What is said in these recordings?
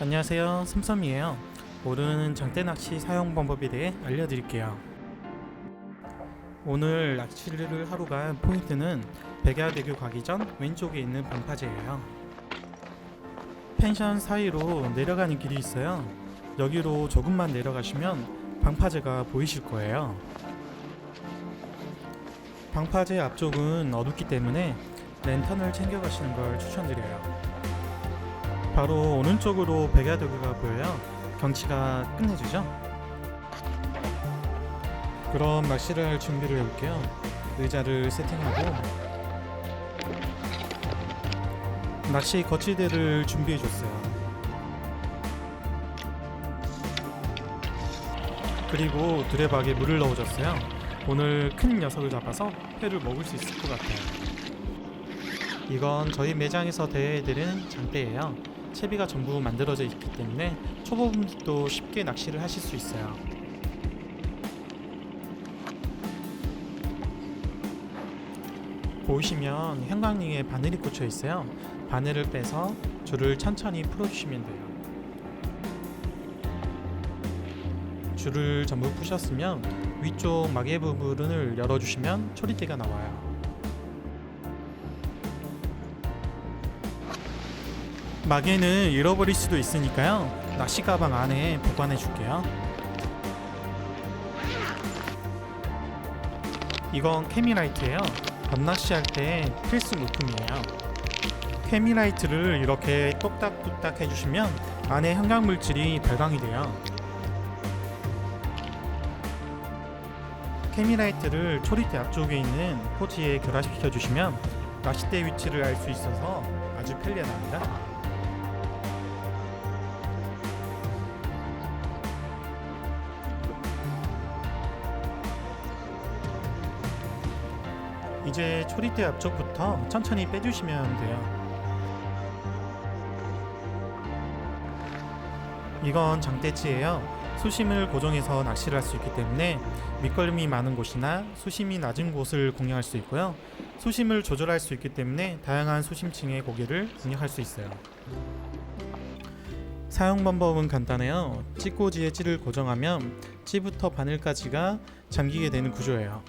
안녕하세요. 슴썸이에요. 오늘은 장대 낚시 사용 방법에 대해 알려드릴게요. 오늘 낚시를 하러 갈 포인트는 백야대교 가기 전 왼쪽에 있는 방파제예요. 펜션 사이로 내려가는 길이 있어요. 여기로 조금만 내려가시면 방파제가 보이실 거예요. 방파제 앞쪽은 어둡기 때문에 랜턴을 챙겨가시는 걸 추천드려요. 바로 오른쪽으로 백야대교가 보여요. 경치가 끝내주죠? 그럼 낚시를 할 준비를 해볼게요. 의자를 세팅하고 낚시 거치대를 준비해줬어요. 그리고 두레박에 물을 넣어줬어요. 오늘 큰 녀석을 잡아서 회를 먹을 수 있을 것 같아요. 이건 저희 매장에서 대여해드리는 장대예요. 채비가 전부 만들어져 있기 때문에 초보분들도 쉽게 낚시를 하실 수 있어요. 보시면 형광링에 바늘이 꽂혀 있어요. 바늘을 빼서 줄을 천천히 풀어주시면 돼요. 줄을 전부 푸셨으면 위쪽 마개 부분을 열어주시면 초리대가 나와요. 마개는 잃어버릴 수도 있으니까요. 낚시 가방 안에 보관해 줄게요. 이건 케미라이트예요. 밤낚시 할 때 필수 물품이에요. 케미라이트를 이렇게 똑딱똑딱 해주시면 안에 형광 물질이 발광이 돼요. 케미라이트를 초리대 앞쪽에 있는 포지에 결합시켜 주시면 낚싯대 위치를 알 수 있어서 아주 편리합니다. 이제 초리대 앞쪽부터 천천히 빼주시면 돼요. 이건 장대치예요. 수심을 고정해서 낚시를 할 수 있기 때문에 밑걸림이 많은 곳이나 수심이 낮은 곳을 공략할 수 있고요. 수심을 조절할 수 있기 때문에 다양한 수심층의 고기를 공략할 수 있어요. 사용 방법은 간단해요. 찌꼬지에 찌를 고정하면 찌부터 바늘까지가 잠기게 되는 구조예요.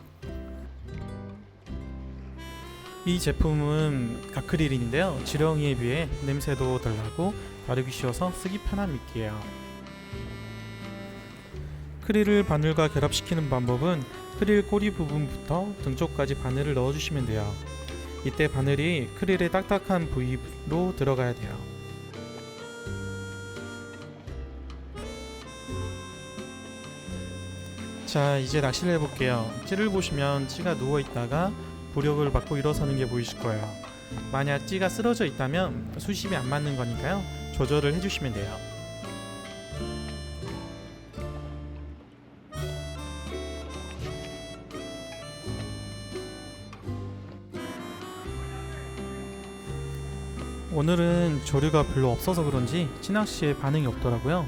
이 제품은 가크릴인데요. 지렁이에 비해 냄새도 덜 나고 다루기 쉬워서 쓰기 편한 미끼예요. 크릴을 바늘과 결합시키는 방법은 크릴 꼬리 부분부터 등 쪽까지 바늘을 넣어주시면 돼요. 이때 바늘이 크릴의 딱딱한 부위로 들어가야 돼요. 자 이제 낚시를 해볼게요. 찌를 보시면 찌가 누워있다가 부력을 받고 일어서는 게 보이실 거예요. 만약 찌가 쓰러져 있다면 수심이 안 맞는 거니까요. 조절을 해주시면 돼요. 오늘은 조류가 별로 없어서 그런지 찌낚시에 반응이 없더라고요.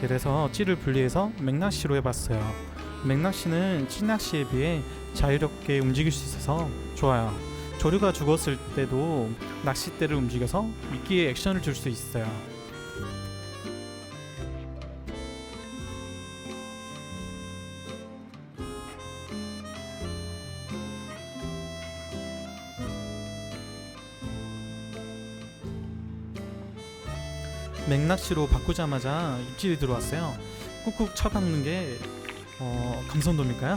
그래서 찌를 분리해서 맥낚시로 해봤어요. 맥낚시는 찌낚시에 비해 자유롭게 움직일 수 있어서 좋아요. 조류가 죽었을 때도 낚싯대를 움직여서 미끼에 액션을 줄 수 있어요. 맥낚시로 바꾸자마자 입질이 들어왔어요. 꾹꾹 쳐박는 게 어, 감성돔일까요?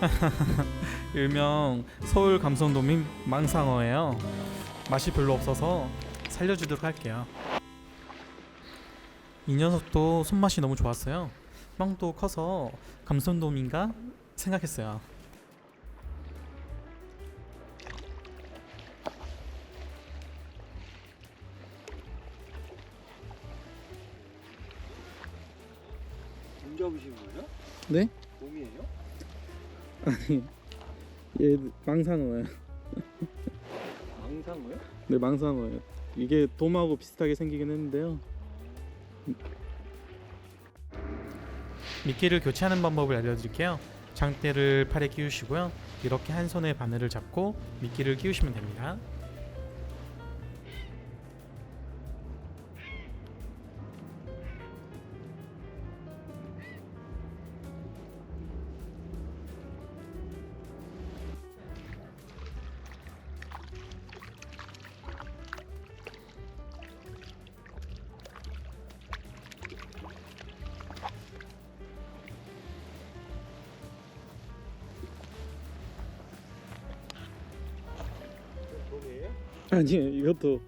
일명 서울 감성돔인 망상어예요. 맛이 별로 없어서 살려주도록 할게요. 이 녀석도 손맛이 너무 좋았어요. 빵도 커서 감성돔인가 생각했어요. 잡으신 거예요? 네? 돔이에요? 아니 얘 망상어예요. 망상어요? 네 망상어예요. 이게 돔하고 비슷하게 생기긴 했는데요. 미끼를 교체하는 방법을 알려드릴게요. 장대를 팔에 끼우시고요. 이렇게 한 손에 바늘을 잡고 미끼를 끼우시면 됩니다. 아니 이것도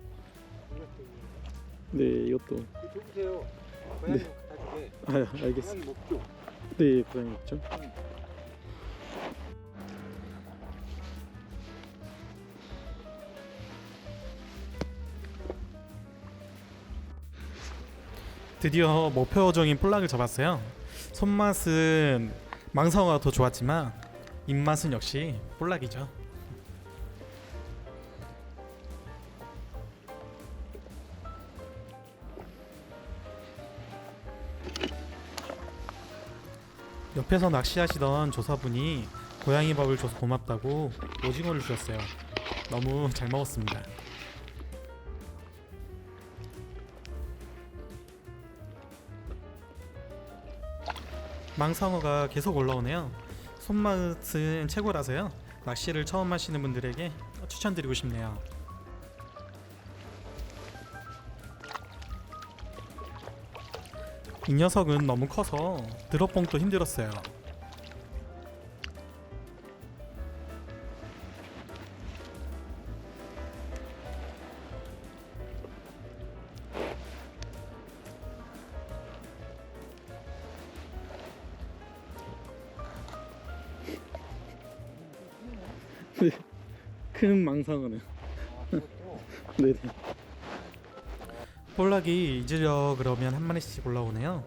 네 이것도 이거 줘보세요. 고양이 갖다 주게. 아 알겠습니다. 네 고양이 있죠. 드디어 목표적인 볼락을 잡았어요. 손맛은 망상어가 더 좋았지만 입맛은 역시 볼락이죠. 옆에서 낚시하시던 조사분이 고양이 밥을 줘서 고맙다고 오징어를 주셨어요. 너무 잘 먹었습니다. 망상어가 계속 올라오네요. 손맛은 최고라서요. 낚시를 처음 하시는 분들에게 추천드리고 싶네요. 이 녀석은 너무 커서 드롭봉도 힘들었어요. 큰 망상어는 아, 그것도 네네. 볼락이 잊으려 그러면 한 마리씩 올라오네요.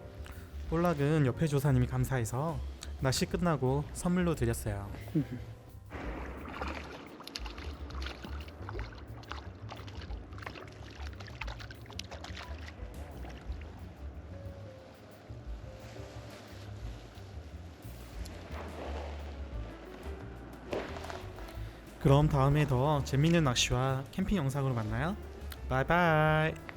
볼락은 옆에 조사님이 감사해서 낚시 끝나고 선물로 드렸어요. 그럼 다음에 더 재밌는 낚시와 캠핑 영상으로 만나요. 바이바이.